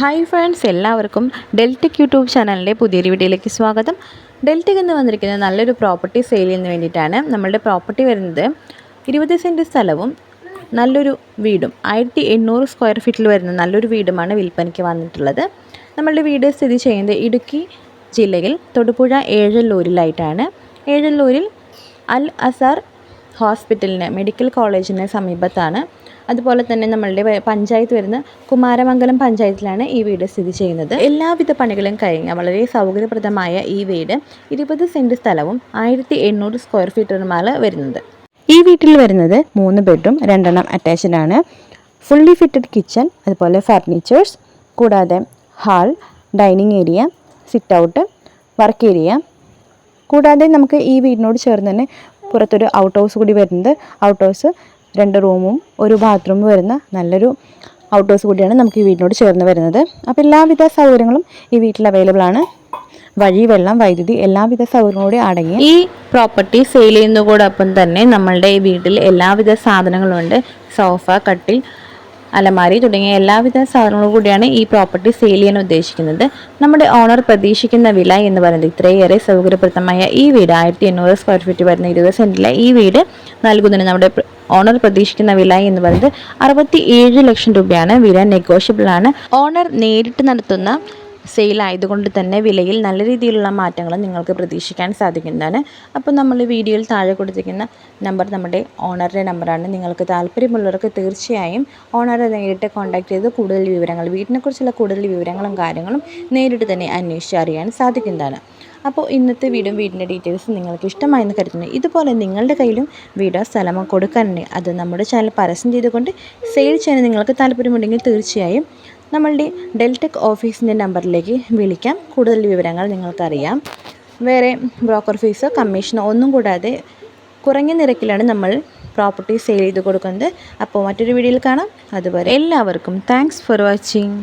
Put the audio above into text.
Hi friends എല്ലാവർക്കും ഡെൽറ്റക് YouTube ചാനലിന്റെ പുതിയൊരു വീഡിയോയിലേക്ക് സ്വാഗതം. ഡെൽറ്റക് എന്ന് വന്നിരിക്കുന്നത് നല്ലൊരു പ്രോപ്പർട്ടി ചെയ്യുന്നതിന് വേണ്ടിയിട്ടാണ് നമ്മളുടെ പ്രോപ്പർട്ടി വരുന്നത്. ഇരുപത് സെന്റ് സ്ഥലവും നല്ലൊരു വീടും. ആയിരത്തി എണ്ണൂറ് സ്ക്വയർ ഫീറ്റിൽ വരുന്ന നല്ലൊരു വീടുമാണ് വിൽപ്പനയ്ക്ക് വന്നിട്ടുള്ളത്. നമ്മളുടെ വീട് സ്ഥിതി ചെയ്യുന്നത് ഇടുക്കി ജില്ലയിൽ. തൊടുപുഴ ഏഴല്ലൂരിലായിട്ടാണ്. ഏഴല്ലൂരിൽ അൽ അസാർ ഹോസ്പിറ്റലിന് മെഡിക്കൽ കോളേജിന് സമീപത്താണ്. അതുപോലെ തന്നെ നമ്മളുടെ പഞ്ചായത്ത് വരുന്ന കുമാരമംഗലം പഞ്ചായത്തിലാണ് ഈ വീട് സ്ഥിതി ചെയ്യുന്നത്. എല്ലാവിധ പണികളും കഴിഞ്ഞ വളരെ സൗകര്യപ്രദമായ ഈ വീട് ഇരുപത് സെന്റ് സ്ഥലവും ആയിരത്തി എണ്ണൂറ് സ്ക്വയർ ഫീറ്ററുമാണ് വരുന്നത്. ഈ വീട്ടിൽ വരുന്നത് മൂന്ന് ബെഡ്റൂം രണ്ടെണ്ണം അറ്റാച്ച്ഡ് ആണ്. ഫുള്ളി ഫിറ്റഡ് കിച്ചൺ അതുപോലെ ഫർണിച്ചേഴ്സ് കൂടാതെ hall dining area sit out work area. കൂടാതെ നമുക്ക് ഈ വീടിനോട് ചേർന്ന് തന്നെ പുറത്തൊരു ഔട്ട് ഹൗസ് കൂടി വരുന്നത്. ഔട്ട് ഹൗസ് രണ്ട് റൂമും ഒരു ബാത്റൂമും വരുന്ന നല്ലൊരു ഔട്ട് ഹൗസ് കൂടിയാണ് നമുക്ക് ഈ വീടിനോട് ചേർന്ന് വരുന്നത്. അപ്പോൾ എല്ലാവിധ സൗകര്യങ്ങളും ഈ വീട്ടിൽ അവൈലബിൾ ആണ്. വഴി വെള്ളം വൈദ്യുതി എല്ലാവിധ സൗകര്യങ്ങളും കൂടി അടങ്ങി ഈ പ്രോപ്പർട്ടി സെയിൽ ചെയ്യുന്നതോടൊപ്പം തന്നെ നമ്മളുടെ ഈ വീട്ടിൽ എല്ലാവിധ സാധനങ്ങളും ഉണ്ട്. സോഫ കട്ടിൽ അലമാരി തുടങ്ങിയ എല്ലാവിധ സാധനങ്ങളും കൂടിയാണ് ഈ പ്രോപ്പർട്ടി സെയിൽ ചെയ്യാൻ ഉദ്ദേശിക്കുന്നത്. നമ്മുടെ ഓണർ പ്രതീക്ഷിക്കുന്ന വില എന്ന് പറയുന്നത് ഇത്രയേറെ സൗകര്യപ്രദമായ ഈ വീട് ആയിരത്തി എണ്ണൂറ് സ്ക്വയർ ഫീറ്റ് വരുന്ന ഇരുപത് സെന്റിലെ ഈ വീട് നൽകുന്നതിന് നമ്മുടെ ഓണർ പ്രതീക്ഷിക്കുന്ന വില എന്ന് പറയുന്നത് അറുപത്തി ഏഴ് ലക്ഷം രൂപയാണ്. വില നെഗോഷ്യബിൾ ആണ്. ഓണർ നേരിട്ട് നടത്തുന്ന സെയിൽ ആയതുകൊണ്ട് തന്നെ വിലയിൽ നല്ല രീതിയിലുള്ള മാറ്റങ്ങൾ നിങ്ങൾക്ക് പ്രതീക്ഷിക്കാൻ സാധിക്കുന്നതാണ്. അപ്പോൾ നമ്മൾ വീഡിയോയിൽ താഴെ കൊടുത്തിരിക്കുന്ന നമ്പർ നമ്മുടെ ഓണറുടെ നമ്പറാണ്. നിങ്ങൾക്ക് താല്പര്യമുള്ളവർക്ക് തീർച്ചയായും ഓണറെ നേരിട്ട് കോൺടാക്ട് ചെയ്ത് കൂടുതൽ വിവരങ്ങൾ വീടിനെക്കുറിച്ചുള്ള കൂടുതൽ വിവരങ്ങളും കാര്യങ്ങളും നേരിട്ട് തന്നെ അന്വേഷിച്ച് അറിയാൻ സാധിക്കുന്നതാണ്. അപ്പോൾ ഇന്നത്തെ വീടും വീടിന്റെ ഡീറ്റെയിൽസ് നിങ്ങൾക്ക് ഇഷ്ടമായെന്ന് കരുതുന്നു. ഇതുപോലെ നിങ്ങളുടെ കയ്യിലും വീടോ സ്ഥലമോ കൊടുക്കാനുണ്ടെങ്കിൽ അത് നമ്മുടെ ചാനൽ പരസ്യം ചെയ്തുകൊണ്ട് സെയിൽ ചെയ്യാൻ നിങ്ങൾക്ക് താല്പര്യമുണ്ടെങ്കിൽ തീർച്ചയായും നമ്മളുടെ ഡെൽടെക് ഓഫീസിന്റെ നമ്പറിലേക്ക് വിളിക്കാം. കൂടുതൽ വിവരങ്ങൾ നിങ്ങൾക്കറിയാം. വേറെ ബ്രോക്കർ ഫീസോ കമ്മീഷനോ ഒന്നും കൂടാതെ കുറഞ്ഞ നിരക്കിലാണ് നമ്മൾ പ്രോപ്പർട്ടി സെയിൽ ചെയ്ത് കൊടുക്കുന്നത്. അപ്പോൾ മറ്റൊരു വീഡിയോയിൽ കാണാം. അതുവരെ എല്ലാവർക്കും താങ്ക്സ് ഫോർ വാച്ചിങ്.